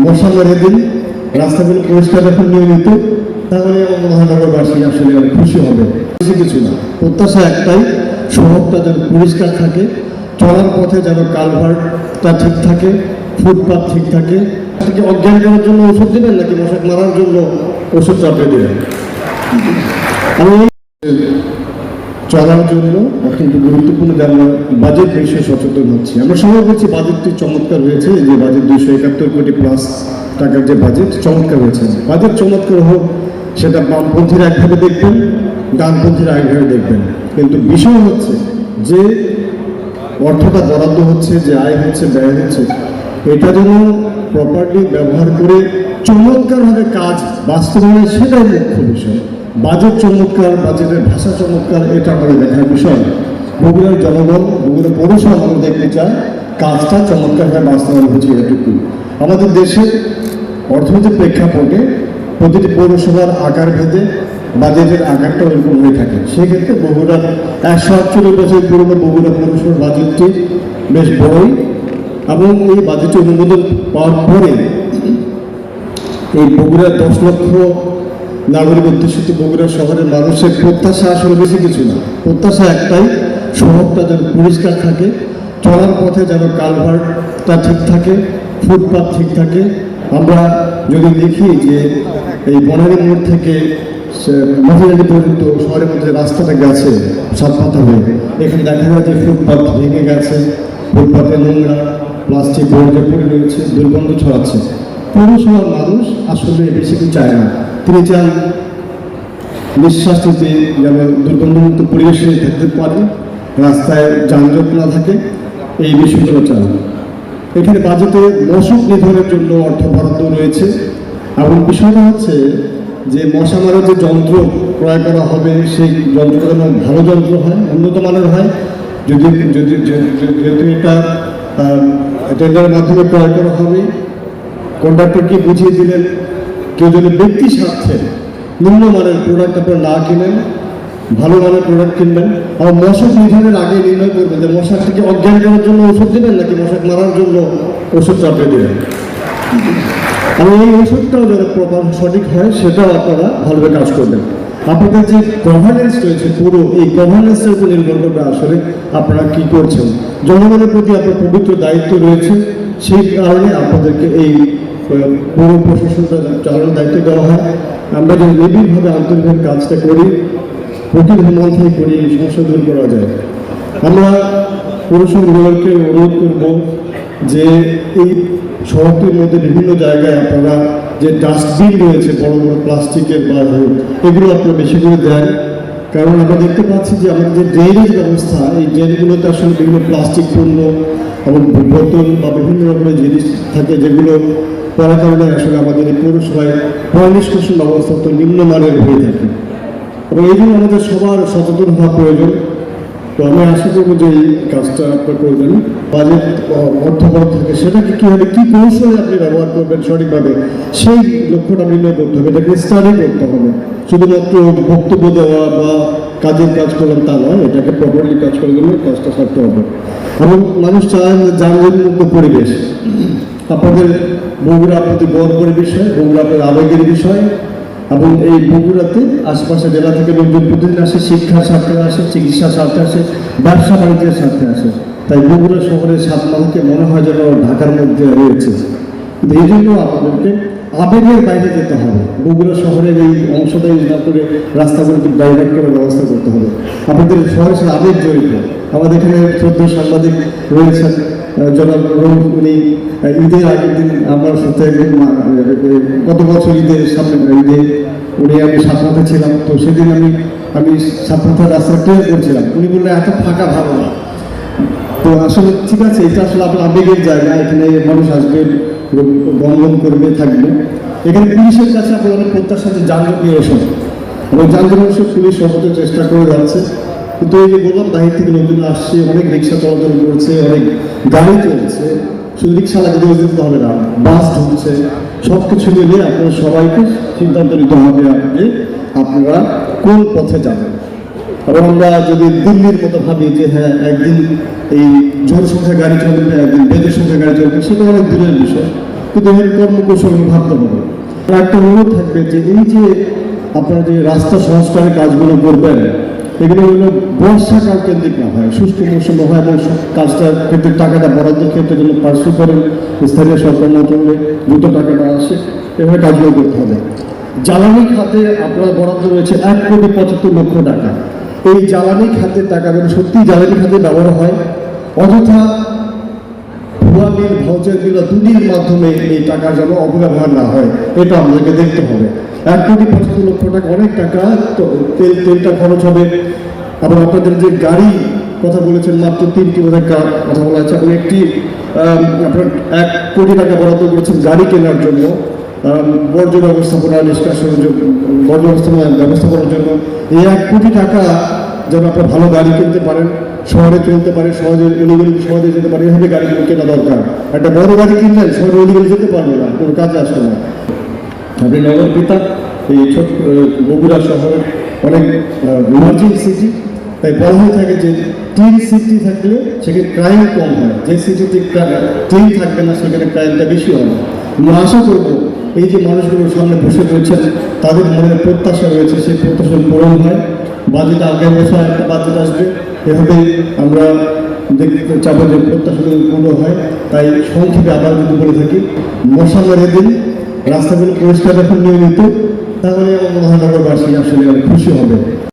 মশা মেরে দিন রাস্তাগুলো পরিষ্কার রাখুন নিয়মিত তাহলে মহানগরবাসী আসলে খুশি হবে। বেশি কিছু না। প্রত্যাশা একটাই, শহরটা যেন পরিষ্কার থাকে, চলার পথে যেন কালভার্টটা ঠিক থাকে ফুটপাথ ঠিক থাকে। তাকে অজ্ঞান করার জন্য ওষুধ দেবেন নাকি মশা মারার জন্য ওষুধ চাপিয়ে দেবেন? আমি চলার জন্য অত্যন্ত গুরুত্বপূর্ণ আমরা বাজেট বিষয়ে সচেতন হচ্ছি। আমরা সবাই বলছি বাজেটটি চমৎকার হয়েছে যে বাজেট দুইশো একাত্তর কোটি প্লাস টাকার যে বাজেট চমৎকার হয়েছে। বাজেট চমৎকার হোক, সেটা বামপন্থীরা একভাবে দেখবেন ডানপন্থীরা একভাবে দেখবেন। কিন্তু বিষয় হচ্ছে যে অর্থটা বরাদ্দ হচ্ছে, যে আয় হচ্ছে, ব্যয় হচ্ছে, এটা যেন প্রপারলি ব্যবহার করে চমৎকারভাবে কাজ বাস্তবায়ন সেটাই মুখ্য বিষয়। বাজেট চমৎকার, বাজেটের ভাষা চমৎকার, এটা আমাদের দেখার বিষয়। বগুড়ার জনগণ বগুড়া পৌরসভা আমরা দেখতে চায় কাজটা চমৎকারভাবে বাস্তবায়ন হচ্ছে এটুকু। আমাদের দেশের অর্থনৈতিক প্রেক্ষাপটে প্রতিটি পৌরসভার আকার ভেদে বাজেটের আকারটা ওরকম হয়ে থাকে। সেক্ষেত্রে বগুড়ার একশো আটচল্লিশ বছর পুরনো বগুড়া পৌরসভার বাজেটটি বেশ বড়ই এবং এই বাজেটে অনুমোদন পাওয়ার পরে এই বগুড়ার দশ লক্ষ নাগরিক অধ্যুষিত বগুড়া শহরের মানুষের প্রত্যাশা আসলে বেশি কিছু না। প্রত্যাশা একটাই, শহরটা যেন পরিষ্কার থাকে, চলার পথে যেন কালভার্টটা ঠিক থাকে ফুটপাথ ঠিক থাকে। আমরা যদি দেখি যে এই বনানী মোড় থেকে মহিলাটি পর্যন্ত শহরের মধ্যে রাস্তাটা গেছে, সাতপাতা হয়ে, এখানে দেখা যায় যে ফুটপাথ ভেঙে গেছে। ফুটপাথে নোংরা, প্লাস্টিক পড়ে রয়েছে, দুর্গন্ধ ছড়াচ্ছে। পৌরসভার মানুষ আসলে বেশি কিছু চায় না। তিনি চান নিঃশ্বাস নিতে যেন দুর্গন্ধমুক্ত পরিবেশে থাকতে পারে, রাস্তায় যানজট না থাকে, এই বিষয়গুলো চান। এখানে বাজেটে মশক নিধনের জন্য অর্থ বরাদ্দ রয়েছে। এবং বিষয়টা হচ্ছে যে মশা মারার যে যন্ত্র ক্রয় করা হবে, সেই যন্ত্রটা যেন ভালো যন্ত্র হয়, উন্নত মানের হয়, যদি যদি যেহেতু এটা টেন্ডারের মাধ্যমে ক্রয় করা হবে কন্ডাক্টরকে বুঝিয়ে দিলেন? কেউ যদি ব্যক্তি স্বার্থে নিম্নমানের প্রোডাক্ট আপনারা না কিনেন, ভালো মানের প্রোডাক্ট কিনবেন আর মশক নিধনের আগে নির্ণয় করবেন যে মশাকটাকে অজ্ঞান করার জন্য ওষুধ দেবেন নাকি মশাক মারার জন্য ওষুধ চাপিয়ে দেবেন? এবং এই ওষুধটাও যারা প্রপার সঠিক হয়, সেটাও আপনারা ভালোভাবে কাজ করবেন। আপনাদের যে গভর্নেন্স রয়েছে পুরো, এই গভর্নেন্সের উপর নির্ভর করবে আসলে আপনারা কি করছেন। জনগণের প্রতি আপনার পবিত্র দায়িত্ব রয়েছে, সেই কারণে আপনাদেরকে এই পৌর প্রশাসনটা চালানোর দায়িত্ব দেওয়া হয়। আমরা যদি নিবিড়ভাবে আন্তরিকভাবে কাজটা করি, প্রতিদিন মন্থায় করি এই সমস্যা দূর করা যায়। আমরা পৌরসভাগুলোকে অনুরোধ করব যে এই শহরটির মধ্যে বিভিন্ন জায়গায় আপনারা যে ডাস্টবিন রয়েছে, বড় বড় প্লাস্টিকের বা এগুলো আপনারা বেশি করে দেন। কারণ আমরা দেখতে পাচ্ছি যে আমাদের যে ড্রেনেজ ব্যবস্থা, এই ড্রেনগুলোতে আসলে বিভিন্ন প্লাস্টিক পণ্য এবং বোতল বা বিভিন্ন রকমের জিনিস থাকে যেগুলো করার কারণে আসলে আমাদের এই পৌরসভায় পয় নিষ্কাশন ব্যবস্থা তো নিম্নমানের হয়ে থাকে। এবং এই জন্য আমাদের সবার সচেতন হওয়া প্রয়োজন। তো আমি আশা করব যে এই কাজটা আপনারা করবেন বাজেট বরাদ্দ থাকে সেটাকে কীভাবে, কী কৌশলে আপনি ব্যবহার করবেন সঠিকভাবে, সেই লক্ষ্যটা নির্ণয় করতে হবে। এটাকে স্টাডি করতে হবে। শুধুমাত্র বক্তব্য দেওয়া বা কাজের কাজ করলাম তা নয়, এটাকে প্রপারলি কাজ করে গেলে কাজটা সারতে হবে। এবং মানুষ চান যানজট মুক্ত পরিবেশ। আপনাদের বগুড়া প্রতি গর্বের বিষয়, বগুড়া আপনাদের আবেগের বিষয়, এবং এই বগুড়াতে আশপাশে জেলা থেকে লোকজন প্রতিদিন আসে শিক্ষার স্বার্থে আসে চিকিৎসার স্বার্থে আসে, ব্যবসা বাণিজ্যের স্বার্থে আসে। তাই বগুড়া শহরের সাত মানুষকে মনে হয় যেন ঢাকার মধ্যে রয়েছে। এই জন্য আপনাদেরকে আবেগের বাইরে যেতে হবে। বগুড়া শহরের এই অংশটা না করে রাস্তাগুলোকে ডাইভার্ট করার ব্যবস্থা করতে হবে। আপনাদের শহরের সাথে আবেগ জড়িত। আমাদের এখানে চোদ্দ সাংবাদিক রয়েছেন জনাব উনি ঈদের আগের দিন আমার সাথে একদিন গত বছর ঈদের সামনে, ঈদে উনি আমি সাতমাথা ছিলাম। তো সেদিন আমি আমি সাতমাথার রাস্তা ক্লিয়ার করছিলাম উনি বললেন, এত ফাঁকা ভালো না। তো আসলে ঠিক আছে, এটা আসলে আপনার আবেগের জায়গা। এখানে মানুষ আসবে গমগম করবে, থাকবে। এখানে পুলিশের কাছে আপনার অনেক প্রত্যাশা যে যানজট এসব এবং যানজট অবশ্য পুলিশ সর্বোচ্চ চেষ্টা করে যাচ্ছে। কিন্তু এই যে বললাম, বাহির থেকে লোকজন আসছে, অনেক রিক্সা চলাচল করছে, অনেক গাড়ি চলছে। শুধু রিক্সা লাগে দোষ দিতে হবে না বাস ঢুকছে সব কিছু মিলে আপনারা সবাইকে সিদ্ধান্ত নিতে হবে যে আপনারা কোন পথে যাবেন। এবং আমরা যদি দিল্লির মতো ভাবি যে হ্যাঁ একদিন এই ঝড় সংখ্যা গাড়ি চলবে, একদিন বেদের সংখ্যা গাড়ি চলবে, সেটা অনেক দূরের বিষয়। কিন্তু এর কর্মকৌশল ভাবতে হবে। একটা অনুরোধ থাকবে যে এই যে আপনারা যে রাস্তা সংস্কারের কাজগুলো করবেন এগুলো হলো বর্ষাকাল কেন্দ্রিক না হয় শুষ্ক মৌসুমে হয়, এবং কাজটার ক্ষেত্রে টাকাটা বরাদ্দের ক্ষেত্রে যেন পার্শ্ব করেন স্থানীয় সরকার মন্ত্রণালয়ে দ্রুত টাকাটা আসে, এভাবে কাজগুলো করতে হবে। জ্বালানি খাতে আপনার বরাদ্দ রয়েছে এক কোটি পঁচাত্তর লক্ষ টাকা। এই জ্বালানি খাতের টাকা যেন সত্যি জ্বালানি খাতে ব্যবহার হয়, অযথা ভুয়া বিল ভাউচার বিল দুটির মাধ্যমে এই টাকা যেন অপব্যবহার না হয়, এটা আমাদেরকে দেখতে হবে। এক কোটি পঁচাত্তর লক্ষ টাকা, অনেক টাকা তেল, তেলটা খরচ হবে। আবার আপনাদের যে গাড়ি কথা বলেছেন মাত্র তিনটি বোধহয় কথা বলা আছে এবং একটি আপনার এক কোটি টাকা বরাদ্দ করেছেন গাড়ি কেনার জন্য বর্জ্য ব্যবস্থাপনা নিষ্কাশনের জন্য বর্জ্য ব্যবস্থাপনা, ব্যবস্থাপনার জন্য। এই এক কোটি টাকা যেন আপনার ভালো গাড়ি কিনতে পারেন, শহরে চলতে পারে, সহজে এলিগেলি সহজে যেতে পারে, এভাবে গাড়িগুলো কেনা দরকার। একটা বড় গাড়ি কিনলেন শহরে এলিগেলি যেতে পারবে না, কোনো কাজে আসবে না। আপনি নগর পিতা এই ছোট বগুড়া শহর অনেক ইমার্জিং সিটি তাই বলা হয়ে থাকে যে টিন সিটি থাকলে সেখানে ক্রাইম কম হয়। যে সিটিতে টিন থাকবে না, সেখানে ক্রাইমটা বেশি হবে। আমরা আশা করব এই যে মানুষগুলোর সামনে বসে রয়েছেন, তাদের মনে প্রত্যাশা রয়েছে, সেই প্রত্যাশা পূরণ হয়। বাজেট আগামী বছর একটা বাজেট আসবে। এভাবে আমরা দেখতে চাবো যে প্রত্যাশাগুলো পূর্ণ হয়। তাই সংক্ষেপে আবার যদি বলে থাকি মশা মেরে দিন রাস্তাগুলো পরিষ্কার রাখুন নিয়মিত, তাহলে মহানগরবাসী আসলে খুশি হবে।